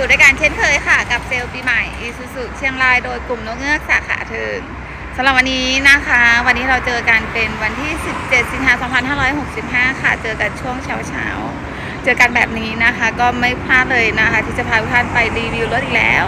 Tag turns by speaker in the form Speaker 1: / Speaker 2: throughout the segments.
Speaker 1: อยู่ด้วยกันเช่นเคยค่ะ กับเซลล์ปีใหม่อีซูซูเชียงรายโดยกลุ่มนกเงือกสาขาเทิงสำหรับวันนี้นะคะ วันนี้เราเจอกันเป็นวันที่ 17 สิงหาคม2565 ค่ะ เจอกันช่วงเช้าเช้าเจอกันแบบนี้นะคะ ก็ไม่พลาดเลยนะคะ ที่จะพาทุกท่านไปรีวิวรถอีกแล้ว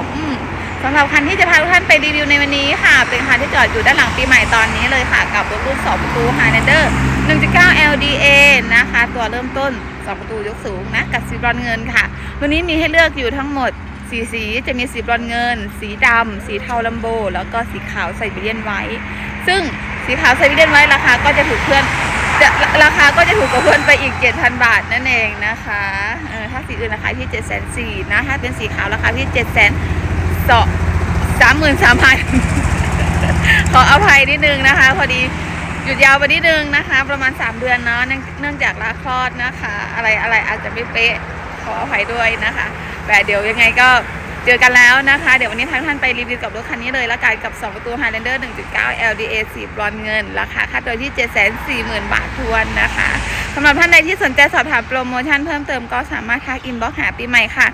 Speaker 1: สำหรับคันที่จะพาทุกท่านไปรีวิวในวันนี้ค่ะ เป็นคันที่จอดอยู่ด้านหลังปีใหม่ตอนนี้เลยค่ะ กับรถรุ่น2ประตู Highlander 1.9 LDA นะคะ ตัวเริ่มต้น 2 ประตูยกสูงนะ กับสีบรอนเงินค่ะ วันนี้มีให้เลือกอยู่ทั้งหมดสีสีจะมีสีบรอนเงิน สีดำสีเทาลัมโบ แล้วก็สีขาวไซบีเรียนไว้ ซึ่งสีขาวไซบีเรียนไว้ราคาก็จะถูกเพื่อนจะราคาก็จะถูกกว่าเพื่อนไปอีก 7,000 บาทนั่นเองนะคะเออถ้าสีอื่นราคาที่ 7 4 0 0 0นะถ้าเป็นสีขาวราคาที่ 7 0 0 0 0สองสามหมื่นสามพันขออภัยนิดนึงนะคะ พอดี หยุดยาวไปนิดนึงนะคะ ประมาณ 3 เดือนเนาะเนื่องจากลาคลอดนะคะ อะไรอะไรอาจจะไม่เป๊ะขออภัยด้วยนะคะแต่เดี๋ยวยังไงก็เจอกันแล้วนะคะ เดี๋ยววันนี้ท่านท่านไปรีวิวกับรถคันนี้เลยละกันกับ 2 ประตู Highlander 1.9 LDA สีบรอนเงิน ราคาค่าตัวที่ 740,000 บาททวนนะคะสำหรับท่านใดที่สนใจสอบถามโปรโมชั่นเพิ่มเติมก็สามารถทักอินบ็อกหาปีใหม่ค่ะ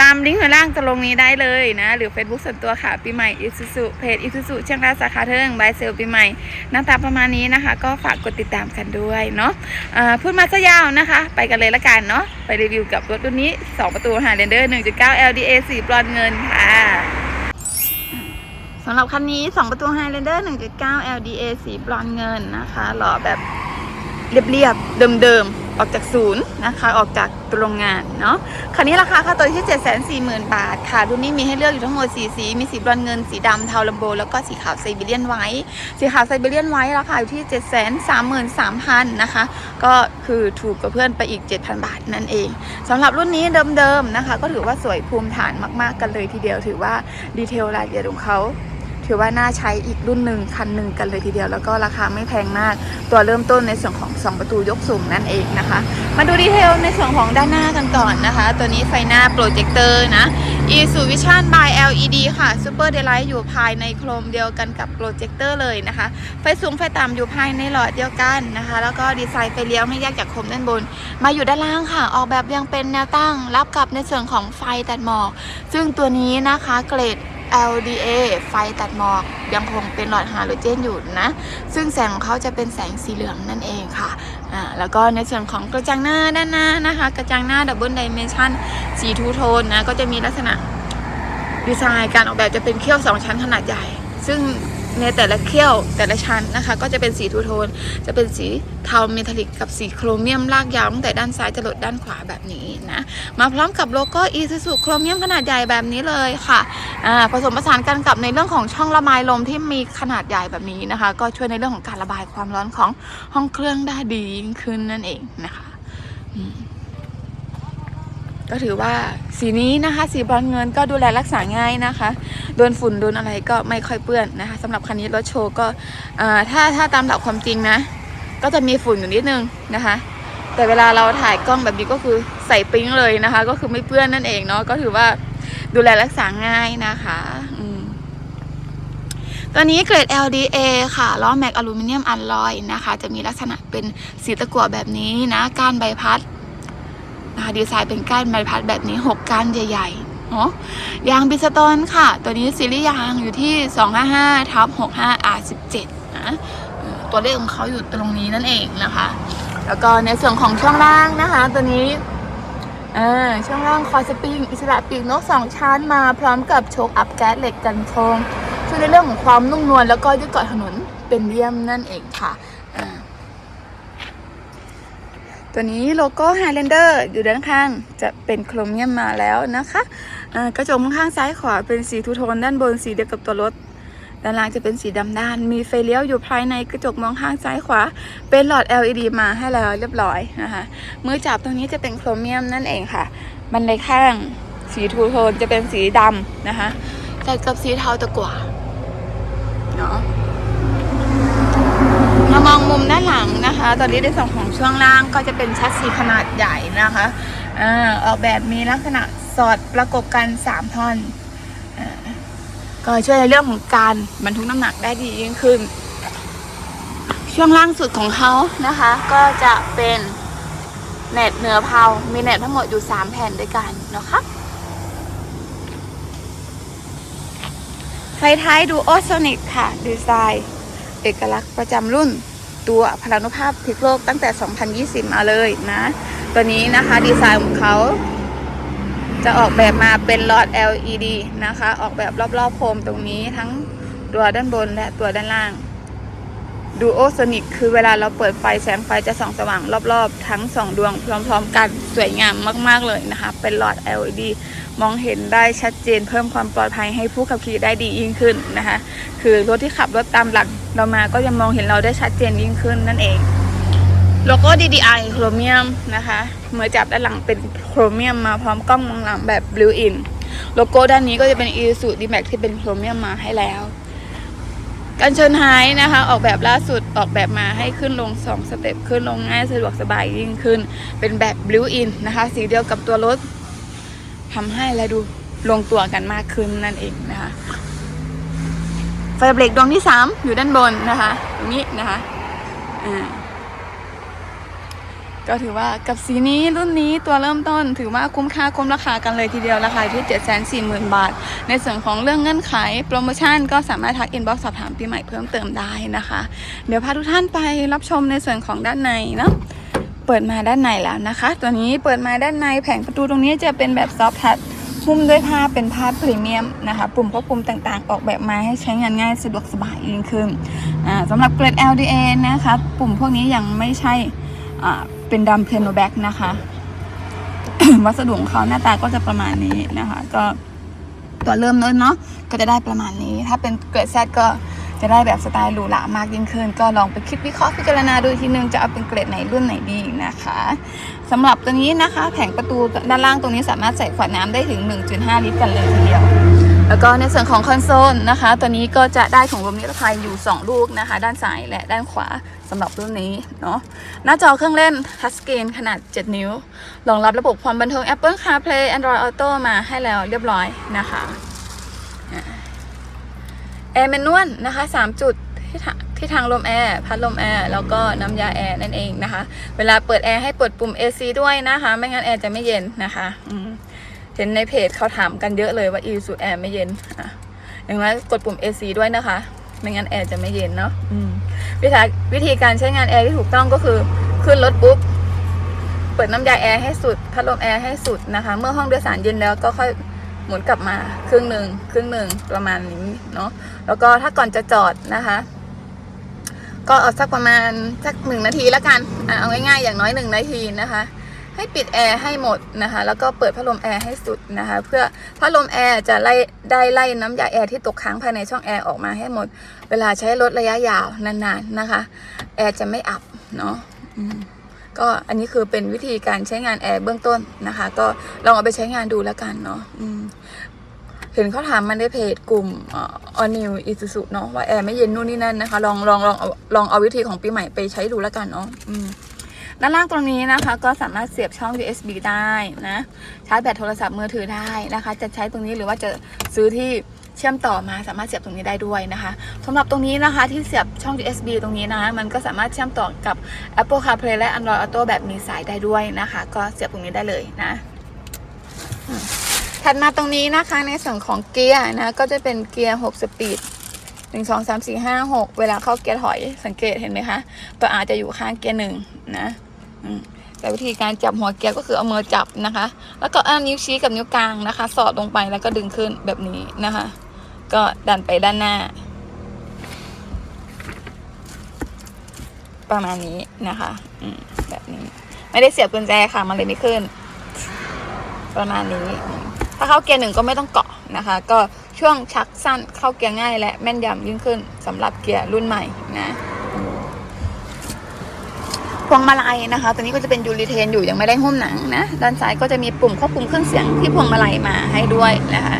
Speaker 1: ตามลิงก์ข้างล่างจะลงนี้ได้เลยนะ หรือ Facebook ส่วนตัวค่ะปีใหม่อิซูซุเพจอิซูซุเชียงรายสาขาเทิงบายเซลปีใหม่หน้าตาประมาณนี้นะคะ ก็ฝากกดติดตามกันด้วยเนาะอ่าพูดมาซะยาวนะคะ ไปกันเลยละกันเนาะไปรีวิวกับรถรุ่นนี้ 2 ประตู Highlander 1.9 LDA สีบรอนเงินค่ะสำหรับคันนี้ 2 ประตู Highlander 1.9 LDA สีบรอนเงินนะคะหล่อแบบเรียบๆ เดิมๆ ออกจากศูนย์นะคะออกจากโรงงานเนาะคันนี้ราคาค่าตัวที่ 740,000 บาทค่ะรุ่นนี้มีให้เลือกอยู่ทั้งหมด4สีมีสีบรอนเงินสีดำเทาลัมโบ แล้วก็สีขาวไซบีเรียนไว้ สีขาวไซบีเรียนไว้ราคาอยู่ที่ 733,000นะคะ ก็คือถูกกว่าเพื่อนไปอีก 7,000 บาทนั่นเองสำหรับรุ่นนี้เดิมๆนะคะ ก็ถือว่าสวยภูมิฐานมากๆกันเลยทีเดียวถือว่าดีเทลรายละเอียดของเขา ถือว่าน่าใช้อีกรุ่นหนึ่งคันหนึ่งกันเลยทีเดียว แล้วก็ราคาไม่แพงมาก ตัวเริ่มต้นในส่วนของ 2 ประตูยกสูงนั่นเองนะคะ มาดูดีเทลในส่วนของด้านหน้ากันก่อนนะคะ ตัวนี้ไฟหน้าโปรเจคเตอร์นะ e s u Vision by LED ค่ะ Super Daylight อยู่ภายในโครมเดียวกันกับโปรเจคเตอร์เลยนะคะ ไฟสูงไฟต่ำอยู่ภายในหลอดเดียวกันนะคะ แล้วก็ดีไซน์ไฟเลี้ยวไม่แยกจากโคมด้านบน มาอยู่ด้านล่างค่ะ ออกแบบยังเป็นแนวตั้งรับกับในส่วนของไฟตัดหมอก ซึ่งตัวนี้นะคะเกรด LDA ไฟตัดหมอกยังคงเป็นหลอดฮาโลเจนอยู่นะ ซึ่งแสงของเขาจะเป็นแสงสีเหลืองนั่นเองค่ะอ่าแล้วก็ในส่วนของกระจังหน้าด้านหน้านะคะ กระจังหน้าดับเบิลไดเมนชันสีทูโทนนะ ก็จะมีลักษณะดีไซน์การออกแบบจะเป็นเขี้ยวสองชั้นขนาดใหญ่ ซึ่ง ในแต่ละเขี้ยวแต่ละชั้นนะคะ ก็จะเป็นสีทูโทน จะเป็นสีเทาเมทัลลิกกับสีโครเมียมลากยาวตั้งแต่ด้านซ้ายจรดด้านขวาแบบนี้นะ มาพร้อมกับโลโก้ i s u z u โครเมียมขนาดใหญ่แบบนี้เลยค่ะผสมผสานกันกับในเรื่องของช่องระบายลมที่มีขนาดใหญ่แบบนี้นะคะ ก็ช่วยในเรื่องของการระบายความร้อนของห้องเครื่องได้ดียิ่งขึ้นนั่นเองนะคะ อืม ก็ถือว่าสีนี้นะคะ สีบรอนเงินก็ดูแลรักษาง่ายนะคะ โดนฝุ่นโดนอะไรก็ไม่ค่อยเปื้อนนะคะสำหรับคันนี้รถโชว์ก็ถ้าถ้าตามหลักความจริงนะ ก็จะมีฝุ่นอยู่นิดนึงนะคะ แต่เวลาเราถ่ายกล้องแบบนี้ก็คือใส่ปิ๊งเลยนะคะ ก็คือไม่เปื้อนนั่นเองเนาะก็ถือว่าดูแลรักษาง่ายนะคะตัวนี้เกรด LDA ค่ะล้อแม็กอลูมิเนียมอัลลอยนะคะ จะมีลักษณะเป็นสีตะกั่วแบบนี้นะ ก้านใบพัด นะคะดีไซน์เป็นก้านใบพัดแบบนี้ 6ก้านใหญ่ๆเนาะยางบิสโตนค่ะ ตัวนี้ซีรีส์ยางอยู่ที่ 255ทับ65 R17 นะเออตัวเลขของเขาอยู่ตรงนี้นั่นเองนะคะ แล้วก็ในส่วนของช่วงล่างนะคะ ตัวนี้ช่วงล่างคอสปริงอิสระปีกนกสองชั้นมาพร้อมกับโชคอัพแก๊สเหล็กกันชงช่วยในเรื่องของความนุ่มนวลแล้วก็ยึดเกาะถนนเป็นเยี่ยมนั่นเองค่ะอ่า ตัวนี้โลโก้ Highlander อยู่ด้านข้างจะเป็นโครเมียมมาแล้วนะคะอ่ากระจกข้างซ้ายขวาเป็นสีทูโทนด้านบนสีเดียวกับตัวรถด้านล่างจะเป็นสีดำด้าน มีไฟเลี้ยวอยู่ภายในกระจกมองข้างซ้ายขวา เป็นหลอด LED มาให้แล้วเรียบร้อยนะคะ มือจับตรงนี้จะเป็นโครเมียมนั่นเองค่ะ บันไดข้างสีทูโทนจะเป็นสีดำนะคะตัดกับสีเทาตะกั่วเนาะ มามองมุมด้านหลังนะคะ ตอนนี้ในส่วนของช่วงล่างก็จะเป็นชัดซีขนาดใหญ่นะคะอ่าออกแบบมีลักษณะสอดประกบกัน 3 ท่อนอาก็ช่วยในเรื่องของการบรรทุกน้ำหนักได้ดียิ่งขึ้น ช่วงล่างสุดของเขานะคะ ก็จะเป็นเน็ตเหนือเพามีเน็ตทั้งหมดอยู่ 3 แผ่นด้วยกันนะคะไฟท้ายดูโอโซนิกค่ะ ดีไซน์ เอกลักษณ์ประจำรุ่นตัวพลานุภาพพลิกโลกตั้งแต่ 2020 มาเลยนะ ตัวนี้นะคะดีไซน์ของเขาจะออกแบบมาเป็นหลอด LED นะคะ ออกแบบรอบๆโคมตรงนี้ทั้งตัวด้านบนและตัวด้านล่าง ดูโอโซนิกคือเวลาเราเปิดไฟแสงไฟจะส่องสว่างรอบๆ ทั้งสองดวงพร้อมๆกันสวยงามมากๆเลยนะคะ เป็นหลอด LED มองเห็นได้ชัดเจนเพิ่มความปลอดภัยให้ผู้ขับขี่ได้ดียิ่งขึ้นนะคะ คือรถที่ขับรถตามหลังเรามาก็ยังมองเห็นเราได้ชัดเจนยิ่งขึ้นนั่นเองโลโก้ DDI โครเมียมนะคะเมื่อจับด้านหลังเป็นโครเมียมมาพร้อมกล้องมองหลังแบบ Blue In โลโก้ด้านนี้ก็จะเป็น Isuzu D-Max ที่เป็นโครเมียมมาให้แล้ว กันชนท้ายนะคะ ออกแบบล่าสุดออกแบบมาให้ขึ้นลง 2 สเต็ปขึ้นลงง่ายสะดวกสบายยิ่งขึ้น เป็นแบบบลูอินนะคะ สีเดียวกับตัวรถทำให้และดูลงตัวกันมากขึ้นนั่นเองนะคะ ไฟเบรกดวงที่ 3 อยู่ด้านบนนะคะ ตรงนี้นะคะอ่า ก็ถือว่ากับสีนี้รุ่นนี้ตัวเริ่มต้น ถือว่าคุ้มค่าคุ้มราคากันเลยทีเดียวราคาที่740,000 บาท ในส่วนของเรื่องเงื่อนไขโปรโมชั่นก็สามารถทักอินบ็อกซ์สอบถามปีใหม่เพิ่มเติมได้นะคะ เดี๋ยวพาทุกท่านไปรับชมในส่วนของด้านในเนาะเปิดมาด้านในแล้วนะคะ ตัวนี้เปิดมาด้านในแผงประตูตรงนี้จะเป็นแบบซอฟท์ทัชหุ้มด้วยผ้าเป็นผ้าพรีเมียมนะคะปุ่มควบคุมต่างๆ ออกแบบมาให้ใช้งานง่ายสะดวกสบายยิ่งขึ้นสำหรับเกรด LDA นะคะ ปุ่มพวกนี้ยังไม่ใช่ เป็นดำเพนโนแบ็กนะคะ วัสดุของเขาหน้าตาก็จะประมาณนี้นะคะ ก็ตัวเริ่มต้นเนาะก็จะได้ประมาณนี้ ถ้าเป็นเกรดแซก็จะได้แบบสไตล์หรูหรามากยิ่งขึ้น ก็ลองไปคิดวิเคราะห์พิจารณาดูอีกทีนึงจะเอาเป็นเกรดไหนรุ่นไหนดีนะคะสำหรับตัวนี้นะคะ แผงประตูด้านล่างตรงนี้สามารถใส่ขวดน้ำได้ถึง 1.5 ลิตรกันเลยทีเดียว แล้วก็ในส่วนของคอนโซลนะคะ ตัวนี้ก็จะได้ถุงลมนิรภัยอยู่ 2 ลูกนะคะ ด้านซ้ายและด้านขวาสำหรับรุ่นนี้เนาะหน้าจอเครื่องเล่นทัชสกรีนขนาด 7 นิ้วรองรับระบบความบันเทิง Apple CarPlay Android Auto มาให้แล้วเรียบร้อยนะคะแอร์แมนนวลนะคะ 3 จุดที่ทาที่ทางลมแอร์พัดลมแอร์แล้วก็น้ำยาแอร์นั่นเองนะคะ เวลาเปิดแอร์ให้เปิดปุ่ม AC ด้วยนะคะ ไม่งั้นแอร์จะไม่เย็นนะคะอื เห็นในเพจเขาถามกันเยอะเลยว่า e s u แอร์ไม่เย็นอะอย่างนั้นกดปุ่ม AC ด้วยนะคะ ไม่งั้นแอร์จะไม่เย็นเนาะอืมวิธีวิธีการใช้งานแอร์ที่ถูกต้องก็คือขึ้นรถปุ๊บเปิดน้ำยาแอร์ให้สุดพัดลมแอร์ให้สุดนะคะ เมื่อห้องโดยสารเย็นแล้วก็ค่อยหมุนกลับมาครึ่งหนึ่งครึ่งหนึ่งประมาณนี้เนาะแล้วก็ถ้าก่อนจะจอดนะคะ ก็เอาสักประมาณสักหนึ่งนาทีแล้วกันอะเอาง่ายๆอย่างน้อยหนึ่งนาทีนะคะ ให้ปิดแอร์ให้หมดนะคะ แล้วก็เปิดพัดลมแอร์ให้สุดนะคะ เพื่อพัดลมแอร์จะไล่ได้ไล่น้ำยาแอร์ที่ตกค้างภายในช่องแอร์ออกมาให้หมด เวลาใช้รถระยะยาวนานๆนะคะ แอร์จะไม่อับเนาะก็อันนี้คือเป็นวิธีการใช้งานแอร์เบื้องต้นนะคะ ก็ลองเอาไปใช้งานดูแล้วกันเนาะเห็นเขาถามมันในเพจกลุ่มออนิวอิซูซุเนาะว่าแอร์ไม่เย็นนู่นนี่นั่นนะคะ ลองลองลองเอาลองเอาวิธีของปีใหม่ไปใช้ดูแล้วกันเนาะ ด้านล่างตรงนี้นะคะก็สามารถเสียบช่อง USB ได้นะชาร์จแบตโทรศัพท์มือถือได้นะคะ จะใช้ตรงนี้หรือว่าจะซื้อที่เชื่อมต่อมาสามารถเสียบตรงนี้ได้ด้วยนะคะสำหรับตรงนี้นะคะที่เสียบช่อง USB ตรงนี้นะ มันก็สามารถเชื่อมต่อกับ Apple CarPlay และ Android Auto แบบมีสายได้ด้วยนะคะ ก็เสียบตรงนี้ได้เลยนะถัดมาตรงนี้นะคะในส่วนของเกียร์นะก็จะเป็นเกียร์ 6 สปีด หนึ่งสองสามสี่ห้าหกเวลาเข้าเกียร์ถอยสังเกตเห็นไหมคะตัวอาจะอยู่ข้างเกียร์หนึ่งนะแต่วิธีการจับหัวเกียร์ก็คือเอามือจับนะคะ แล้วก็เอานิ้วชี้กับนิ้วกลางนะคะ สอดลงไปแล้วก็ดึงขึ้นแบบนี้นะคะ ก็ดันไปด้านหน้า ประมาณนี้นะคะแบบนี้ ไม่ได้เสียบกุญแจค่ะมันเลยไม่ขึ้น ประมาณนี้ ถ้าเข้าเกียร์หนึ่งก็ไม่ต้องเกาะนะคะ ก็ ช่วงชักสั้นเข้าเกียร์ง่ายและแม่นยำยิ่งขึ้นสำหรับเกียร์รุ่นใหม่นะพวงมาลัยนะคะ ตัวนี้ก็จะเป็นยูริเทนอยู่ยังไม่ได้หุ้มหนังนะ ด้านซ้ายก็จะมีปุ่มควบคุมเครื่องเสียงที่พวงมาลัยมาให้ด้วยนะคะ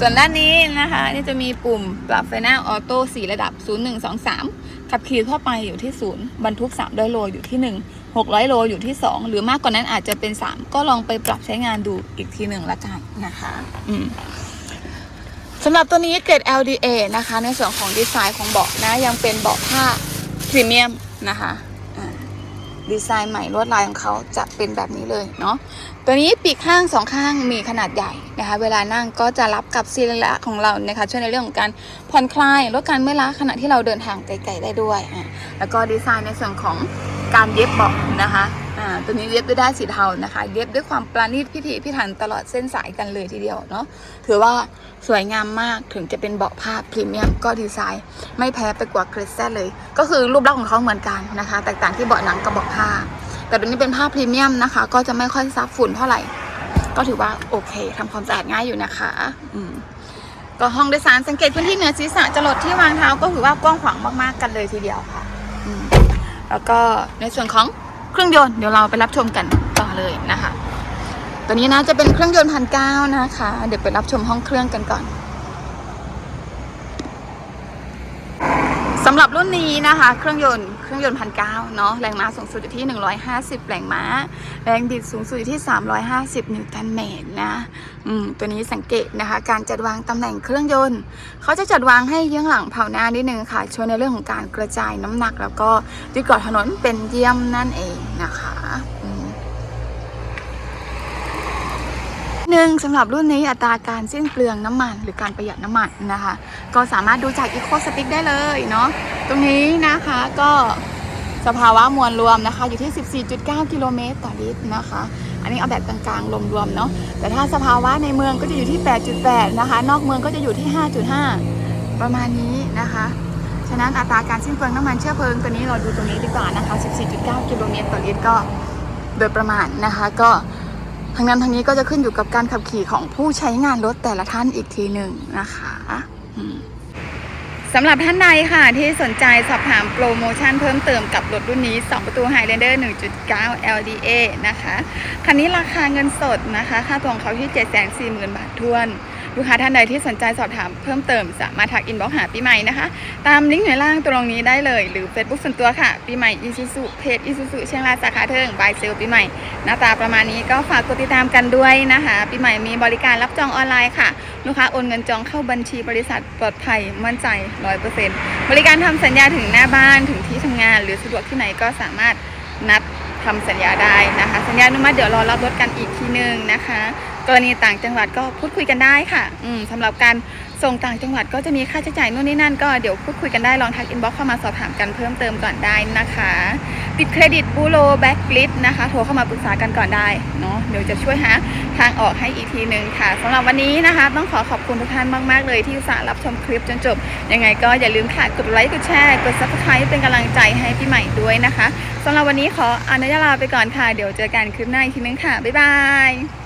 Speaker 1: ส่วนด้านนี้นะคะนี่จะมีปุ่มปรับไฟหน้าออโต้สี่ระดับ 0 1 2 3 ขับขี่ทั่วไปอยู่ที่ 0 บรรทุก300โลอยู่ที่ 1 600 โลอยู่ที่ 2 หรือมากกว่านั้นอาจจะเป็น 3 ก็ลองไปปรับใช้งานดูอีกทีหนึ่งละกันนะคะ อืม สำหรับตัวนี้เกรด LDA นะคะ ในส่วนของดีไซน์ของเบาะนะ ยังเป็นเบาะผ้าพรีเมียมนะคะดีไซน์ใหม่ลวดลายของเขาจะเป็นแบบนี้เลยเนาะตัวนี้ปีกข้างสองข้างมีขนาดใหญ่นะคะ เวลานั่งก็จะรับกับศีระของเรานะคะ ช่วยในเรื่องของการผ่อนคลายลดการเมื่อยล้าขณะที่เราเดินทางไกลๆได้ด้วย แล้วก็ดีไซน์ในส่วนของการเย็บเบาะนะคะ อ่าตัวนี้เย็บด้วยด้าสีเทานะคะ เย็บด้วยความประณีตพิถีพิถันตลอดเส้นสายกันเลยทีเดียวเนาะถือว่าสวยงามมากถึงจะเป็นเบาะผ้าพรีเมียมก็ดีไซน์ ไม่แพ้ไปกว่าคริสตัลเลย ก็คือรูปลักษณ์ของเขาเหมือนกันนะคะ แตกต่างที่เบาะหนังกับเบาะผ้า แต่ตัวนี้เป็นผ้าพรีเมียมนะคะ ก็จะไม่ค่อยซับฝุ่นเท่าไหร่ ก็ถือว่าโอเคทำความสะอาดง่ายอยู่นะคะอืมก็ห้องโดยสารสังเกตพื้นที่เหนือศีรษะจรดที่วางเท้าก็ถือว่ากว้างขวางมากๆกันเลยทีเดียวค่ะแล้วก็ในส่วนของ เครื่องยนต์เดี๋ยวเราไปรับชมกันต่อเลยนะคะ ตัวนี้นะจะเป็นเครื่องยนต์พันเก้านะคะ เดี๋ยวไปรับชมห้องเครื่องกันก่อนสำหรับรุ่นนี้นะคะ เครื่องยนต์ เครื่องยนต์พันเก้าเนาะแรงม้าสูงสุดอยู่ที่ 150 แรงม้า แรงบิดสูงสุดอยู่ที่ 350 นิวตันเมตรนะอืมตัวนี้สังเกตนะคะ การจัดวางตำแหน่งเครื่องยนต์ เขาจะจัดวางให้เยื้องหลังเผาหน้านิดนึงค่ะช่วยในเรื่องของการกระจายน้ำหนัก แล้วก็ยึดเกาะถนนเป็นเยี่ยมนั่นเองนะคะอืม ห นึ่งสำหรับรุ่นนี้อัตราการสิ้นเปลืองน้ำมันหรือการประหยัดน้ำมันนะคะ ก็สามารถดูจาก Eco Stick ได้เลยเนาะตรงนี้นะคะก็สภาวะมวลรวมนะคะ อยู่ที่ 14.9 กิโลเมตรต่อลิตรนะคะ อันนี้เอาแบบกลางๆรวมๆเนาะแต่ถ้าสภาวะในเมืองก็จะอยู่ที่ 8.8 นะคะ นอกเมืองก็จะอยู่ที่ 5.5 ประมาณนี้นะคะฉะนั้นอัตราการสิ้นเปลืองน้ำมันเชื้อเพลิงตัวนี้เราดูตรงนี้ดีกว่านะคะ 14.9 กิโลเมตรต่อลิตรก็โดยประมาณนะคะก็ ทางนั้นทางนี้ก็จะขึ้นอยู่กับการขับขี่ของผู้ใช้งานรถแต่ละท่านอีกทีหนึ่งนะคะสำหรับท่านใดค่ะที่สนใจสอบถามโปรโมชั่นเพิ่มเติมกับรถรุ่นนี้ 2 ประตู Highlander 1.9 LDA นะคะ คันนี้ราคาเงินสดนะคะ ค่าตัวของเขาที่ 740,000 บาททวน ลูกค้าท่านใดที่สนใจสอบถามเพิ่มเติมสามารถทักอินบ็อกหาปีใหม่นะคะ ตามลิงก์ในล่างตรงนี้ได้เลย หรือ Facebook ส่วนตัวค่ะปีใหม่อีซูซูเพจอีซูซูเชียงรายสาขาเทิงบายเซลปีใหม่หน้าตาประมาณนี้ก็ฝากกดติดตามกันด้วยนะคะปีใหม่มีบริการรับจองออนไลน์ค่ะ ลูกค้าโอนเงินจองเข้าบัญชีบริษัทปลอดภัยมั่นใจ 100%บริการทำสัญญาถึงหน้าบ้านถึงที่ทำงาน หรือสะดวกที่ไหนก็สามารถนัดทำสัญญาได้นะคะ สัญญาอนุมัติเดี๋ยวรอรับรถกันอีกทีนึงนะคะ กรณีต่างจังหวัดก็พูดคุยกันได้ค่ะ อืมสำหรับการส่งต่างจังหวัดก็จะมีค่าใช้จ่ายนู่นนี่นั่นก็เดี๋ยวพูดคุยกันได้ลองทักอินบ็อกซ์เข้ามาสอบถามกันเพิ่มเติมก่อนได้นะคะ ติดเครดิตบูโรแบ็กลิสนะคะ โทรเข้ามาปรึกษากันก่อนได้เนาะเดี๋ยวจะช่วยหาทางออกให้อีกทีหนึ่งค่ะสำหรับวันนี้นะคะ ต้องขอขอบคุณทุกท่านมากๆเลยที่สารับชมคลิปจนจบ ยังไงก็อย่าลืมค่ะกดไลค์กดแชร์กด subscribe เป็นกำลังใจให้พี่ใหม่ด้วยนะคะสำหรับวันนี้ขออนุญาตลาไปก่อนค่ะ เดี๋ยวเจอกันคลิปหน้าอีกทีนึงค่ะบ๊ายบาย